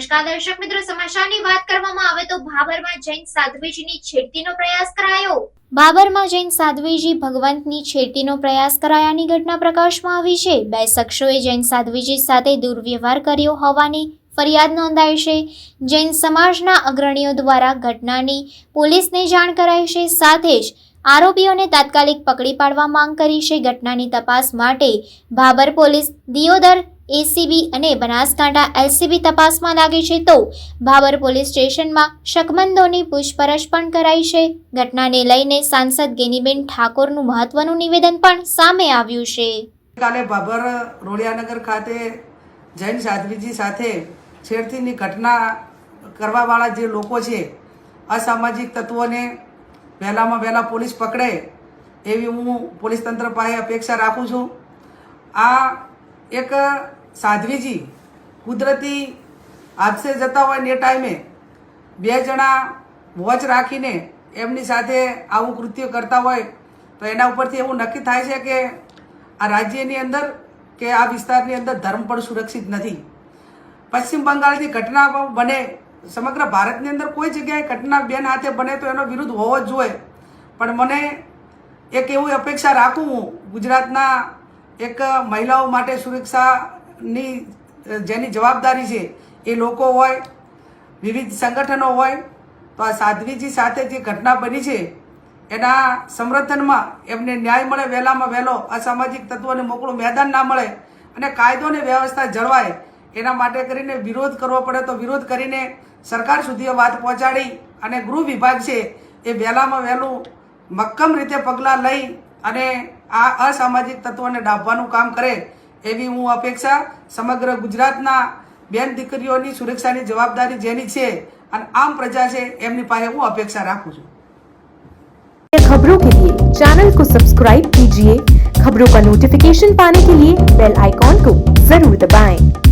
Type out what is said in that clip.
નમસ્કાર, દર્શક મિત્રો, સમાચારની વાત કરવામાં આવે તો ભાભરમાં જૈન સાધ્વીજીની છેડતીનો પ્રયાસ કરાયો. બાબરમાં જૈન સાધ્વીજી ભગવંતની છેડતીનો પ્રયાસ કરાયાની ઘટના પ્રકાશમાં આવી છે. બે શખ્સોએ જૈન સાધ્વીજી સાથે દુર્વ્યવહાર કર્યો હોવાની ફરિયાદ નોંધાઈ છે. જૈન સમાજના અગ્રણીઓ દ્વારા ઘટનાની પોલીસને જાણ કરાઈ છે. સાથે જ આરોપીઓને તાત્કાલિક પકડી પાડવા માંગ કરી છે. ઘટનાની તપાસ માટે ભાબર પોલીસ દિયોદર એસીબી અને બનાસકાંઠા એલસીબી તપાસમાં લાગી છે તો ભાવર પોલીસ સ્ટેશનમાં શકમંદોની પૂછપરછ પણ કરાઈ છે. ઘટનાને લઈને સાંસદ ગેનીબેન ઠાકોરનું મહત્વનું નિવેદન પણ સામે આવ્યું છે. કાલે ભાભર રોડિયાનગર ખાતે જૈન સાધ્વીજી સાથે છેડતીની ઘટના કરવાવાળા જે લોકો છે, અસામાજિક તત્વોને વહેલામાં વહેલા પોલીસ પકડે એવી હું પોલીસ તંત્ર પાસે અપેક્ષા રાખું છું. આ એક સાધ્વીજી, કુદરતી આપસે જતા હોય ને ટાઈમે બે જણા વોચ રાખીને એમની સાથે આવું કૃત્ય કરતા હોય, તો એના ઉપરથી એવું નક્કી થાય છે કે આ રાજ્યની અંદર કે આ વિસ્તારની અંદર ધર્મ પણ સુરક્ષિત નથી. પશ્ચિમ બંગાળની ઘટના બને, સમગ્ર ભારતની અંદર કોઈ જગ્યાએ ઘટના બેન હાથે બને તો એનો વિરુદ્ધ હોવો જ જોઈએ. પણ મને એક એવી અપેક્ષા રાખું હું ગુજરાતના એક મહિલાઓ માટે સુરક્ષાની જેની જવાબદારી છે એ લોકો હોય, વિવિધ સંગઠનો હોય, તો આ સાધ્વીજી સાથે જે ઘટના બની છે, એના સમર્થનમાં એમને ન્યાય મળે, વહેલામાં વહેલો અસામાજિક તત્વોને મોકળું મેદાન ના મળે અને કાયદો અને વ્યવસ્થા જળવાય, એના માટે કરીને વિરોધ કરવો પડે તો વિરોધ કરીને સરકાર સુધી વાત પહોંચાડી અને ગૃહ વિભાગ છે એ વહેલામાં વહેલું મક્કમ રીતે પગલાં લઈ અને આ અસામાજિક તત્વોને ડાભવાનું કામ કરે એવી હું અપેક્ષા સમગ્ર ગુજરાતના બેન દીકરીઓની સુરક્ષાની જવાબદારી જેની છે અને આમ પ્રજા છે એમની પાસે હું અપેક્ષા રાખું છું खबरों के लिए चैनल को सब्सक्राइब कीजिए खबरों का नोटिफिकेशन पाने के लिए बेल आइकॉन को जरूर दबाएं।